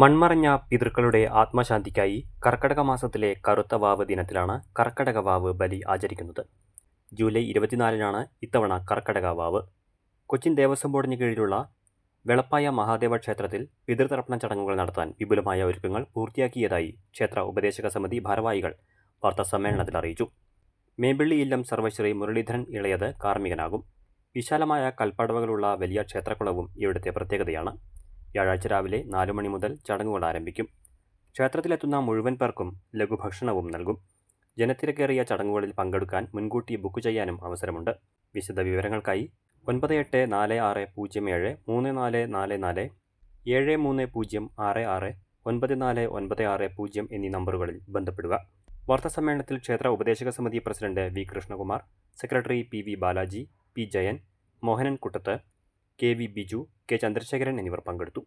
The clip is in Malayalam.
മൺമറഞ്ഞ പിതൃക്കളുടെ ആത്മശാന്തിക്കായി കർക്കടക മാസത്തിലെ കറുത്ത വാവ് ദിനത്തിലാണ് കർക്കടക വാവ് ബലി ആചരിക്കുന്നത്. ജൂലൈ ഇരുപത്തിനാലിനാണ് ഇത്തവണ കർക്കടക വാവ്. കൊച്ചിൻ ദേവസ്വം ബോർഡിന് കീഴിലുള്ള വെളപ്പായ മഹാദേവ ക്ഷേത്രത്തിൽ പിതൃതർപ്പണ ചടങ്ങുകൾ നടത്താൻ വിപുലമായ ഒരുക്കങ്ങൾ പൂർത്തിയാക്കിയതായി ക്ഷേത്ര ഉപദേശക സമിതി ഭാരവാഹികൾ വാർത്താസമ്മേളനത്തിൽ അറിയിച്ചു. മേമ്പിള്ളി ഇല്ലം സർവശ്രീ മുരളീധരൻ ഇളയത് കാർമ്മികനാകും. വിശാലമായ കൽപ്പടവകളുള്ള വലിയ ക്ഷേത്രക്കുളവും ഇവിടുത്തെ പ്രത്യേകതയാണ്. വ്യാഴാഴ്ച രാവിലെ നാലു മണി മുതൽ ചടങ്ങുകൾ ആരംഭിക്കും. ക്ഷേത്രത്തിലെത്തുന്ന മുഴുവൻ പേർക്കും ലഘുഭക്ഷണവും നൽകും. ജനത്തിരക്കേറിയ ചടങ്ങുകളിൽ പങ്കെടുക്കാൻ മുൻകൂട്ടി ബുക്ക് ചെയ്യാനും അവസരമുണ്ട്. വിശദ വിവരങ്ങൾക്കായി ഒൻപത് എട്ട് നാല് ആറ് പൂജ്യം ഏഴ് മൂന്ന് നാല് നാല് നാല് ഏഴ് മൂന്ന് പൂജ്യം ആറ് ആറ് ഒൻപത് നാല് ഒൻപത് ആറ് പൂജ്യം എന്നീ നമ്പറുകളിൽ ബന്ധപ്പെടുക. വാർത്താസമ്മേളനത്തിൽ ക്ഷേത്ര ഉപദേശക സമിതി president V Krishnakumar secretary P V Balaji P Jayan Mohanan Kuttath K V Biju K Chandrasekharan എന്നിവർ പങ്കെടുത്തു